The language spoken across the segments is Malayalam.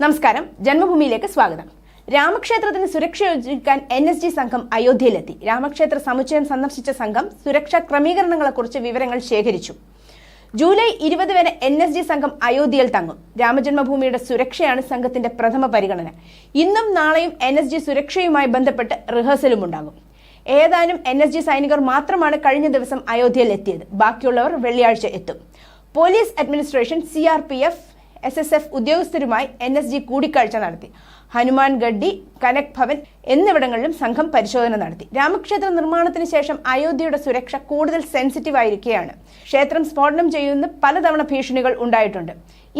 നമസ്കാരം. ജന്മഭൂമിയിലേക്ക് സ്വാഗതം. രാമക്ഷേത്രത്തിന് സുരക്ഷ ഒരുക്കാൻ എൻ എസ് ജി സംഘം അയോധ്യയിലെത്തി. രാമക്ഷേത്ര സമുച്ചയം സന്ദർശിച്ച സംഘം സുരക്ഷാ ക്രമീകരണങ്ങളെക്കുറിച്ച് വിവരങ്ങൾ ശേഖരിച്ചു. ജൂലൈ ഇരുപത് വരെ എൻ എസ് ജി സംഘം അയോധ്യയിൽ തങ്ങും. രാമജന്മഭൂമിയുടെ സുരക്ഷയാണ് സംഘത്തിന്റെ പ്രഥമ പരിഗണന. ഇന്നും നാളെയും എൻ എസ് ജി സുരക്ഷയുമായി ബന്ധപ്പെട്ട് റിഹേഴ്സലും ഉണ്ടാകും ഏതാനും എൻ എസ് ജി സൈനികർ മാത്രമാണ് കഴിഞ്ഞ ദിവസം അയോധ്യയിൽ എത്തിയത് ബാക്കിയുള്ളവർ വെള്ളിയാഴ്ച എത്തും. Police administration C R P F S S F ഉദ്യോഗസ്ഥരുമായി എൻ എസ് ജി കൂടിക്കാഴ്ച നടത്തി. ഹനുമാൻ ഗഡ്ഡി കനക് ഭവൻ എന്നിവിടങ്ങളിലും സംഘം പരിശോധന നടത്തി. രാമക്ഷേത്ര നിർമ്മാണത്തിന് ശേഷം അയോധ്യയുടെ സുരക്ഷ കൂടുതൽ സെൻസിറ്റീവ് ആയിരിക്കുകയാണ്. ക്ഷേത്രം സ്ഫോടനം ചെയ്യുന്ന പലതവണ ഭീഷണികൾ ഉണ്ടായിട്ടുണ്ട്.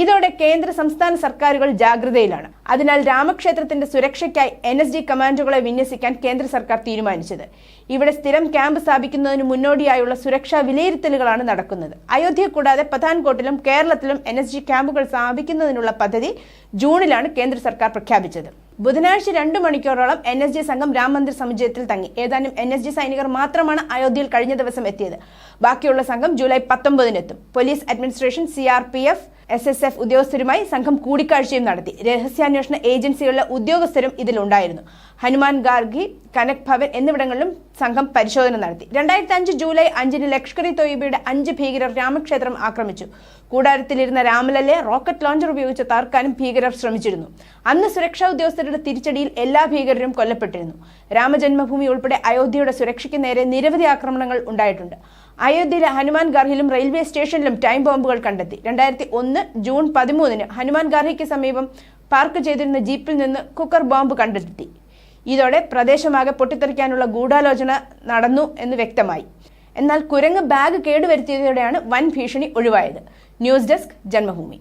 ഇതോടെ കേന്ദ്ര സംസ്ഥാന സർക്കാരുകൾ ജാഗ്രതയിലാണ്. അതിനാൽ രാമക്ഷേത്രത്തിന്റെ സുരക്ഷയ്ക്കായി എൻ എസ് ഡി കമാൻഡോകളെ വിന്യസിക്കാൻ കേന്ദ്ര സർക്കാർ തീരുമാനിച്ചത്. ഇവിടെ സ്ഥിരം ക്യാമ്പ് സ്ഥാപിക്കുന്നതിന് മുന്നോടിയായുള്ള സുരക്ഷാ വിലയിരുത്തലുകളാണ് നടക്കുന്നത്. അയോധ്യ കൂടാതെ പത്താൻകോട്ടിലും കേരളത്തിലും എൻ എസ് ജി ക്യാമ്പുകൾ സ്ഥാപിക്കുന്നതിനുള്ള പദ്ധതി ജൂണിലാണ് കേന്ദ്ര സർക്കാർ പ്രഖ്യാപിച്ചത്. ബുധനാഴ്ച രണ്ടു മണിക്കൂറോളം എൻ എസ് ജി സംഘം രാം മന്ദിർ സമുച്ചയത്തിൽ തങ്ങി. ഏതാനും എൻ എസ് ജി സൈനികർ മാത്രമാണ് അയോധ്യയിൽ കഴിഞ്ഞ ദിവസം എത്തിയത്. ബാക്കിയുള്ള സംഘം July പത്തൊമ്പതിനെത്തും police administration C R P F S S F ഉദ്യോഗസ്ഥരുമായി സംഘം കൂടിക്കാഴ്ചയും നടത്തി. രഹസ്യാന്വേഷണ ഏജൻസികളിലെ ഉദ്യോഗസ്ഥരും ഇതിലുണ്ടായിരുന്നു. ഹനുമാൻ ഗാർഗി കനക് ഭവൻ എന്നിവിടങ്ങളിലും സംഘം പരിശോധന നടത്തി. രണ്ടായിരത്തി അഞ്ച് ജൂലൈ അഞ്ചിന് ലഷ്കർ ഇ തൊയ്ബയുടെ അഞ്ച് ഭീകരർ രാമക്ഷേത്രം ആക്രമിച്ചു. കൂടാരത്തിലിരുന്ന രാമലല്ലെ റോക്കറ്റ് ലോഞ്ചർ ഉപയോഗിച്ച് തകർക്കാനും ഭീകരർ ശ്രമിച്ചിരുന്നു. അന്ന് സുരക്ഷാ ഉദ്യോഗസ്ഥരുടെ തിരിച്ചടിയിൽ എല്ലാ ഭീകരരും കൊല്ലപ്പെട്ടിരുന്നു. രാമജന്മഭൂമി ഉൾപ്പെടെ അയോധ്യയുടെ സുരക്ഷയ്ക്ക് നേരെ നിരവധി ആക്രമണങ്ങൾ ഉണ്ടായിട്ടുണ്ട്. അയോധ്യയിലെ ഹനുമാൻ ഗാർഹിലും റെയിൽവേ സ്റ്റേഷനിലും ടൈം ബോംബുകൾ കണ്ടെത്തി. രണ്ടായിരത്തി ഒന്ന് ജൂൺ പതിമൂന്നിന് ഹനുമാൻ ഗാർഹിക്ക് സമീപം പാർക്ക് ചെയ്തിരുന്ന ജീപ്പിൽ നിന്ന് കുക്കർ ബോംബ് കണ്ടെത്തി. ഇതോടെ പ്രദേശമാകെ പൊട്ടിത്തെറിക്കാനുള്ള ഗൂഢാലോചന നടന്നു എന്ന് വ്യക്തമായി. എന്നാൽ കുരങ്ങ് ബാഗ് കേടുവരുത്തിയതോടെയാണ് വൻ ഭീഷണി ഒഴിവായത്. News desk Janmabhumi.